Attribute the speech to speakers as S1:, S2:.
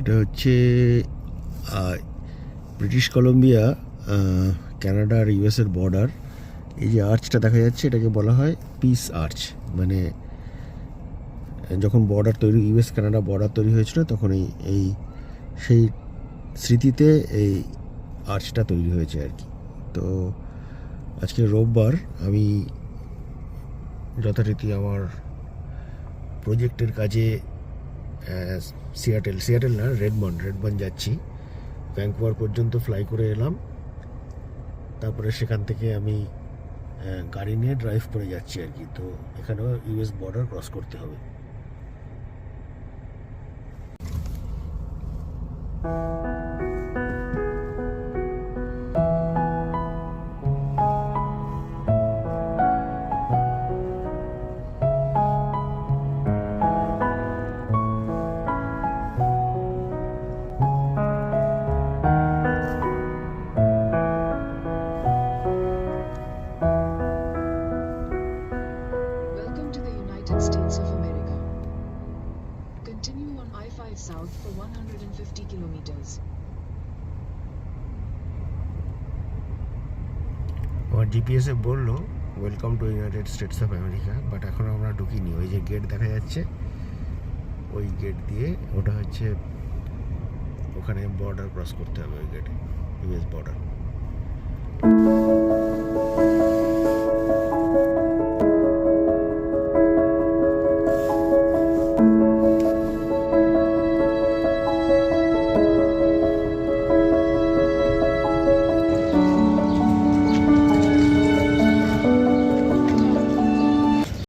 S1: এটা হচ্ছে British Columbia Canada আর ইউএসের বর্ডার। এই যে আর্চটা দেখা যাচ্ছে, এটাকে বলা হয় পিস আর্চ। মানে যখন বর্ডার তৈরি, ইউএস কানাডা বর্ডার তৈরি হয়েছিল, তখন এই এই, সেই স্মৃতিতে এই আর্চটা তৈরি হয়েছে আর কি। তো, আজকে রোববার আমি যথারীতি আমার প্রজেক্টের কাজে সিয়াটেল সিয়াটেল না রেডবন রেডবন যাচ্ছি। ভ্যাঙ্কুয়ার পর্যন্ত ফ্লাই করে এলাম। তারপরে সেখান থেকে আমি গাড়ি নিয়ে ড্রাইভ করে যাচ্ছি আর কি। তো এখানেও ইউএস বর্ডার ক্রস করতে হবে।
S2: Welcome South for 150 kilometers.
S1: আমার জিপিএসে বলল welcome to United States of America but এখনও আমরা ঢুকিনি। ওই যে গেট দেখা যাচ্ছে, ওই গেট দিয়ে ওটা হচ্ছে ওখানে বর্ডার ক্রস করতে হবে ওই গেটে ইউএস বর্ডার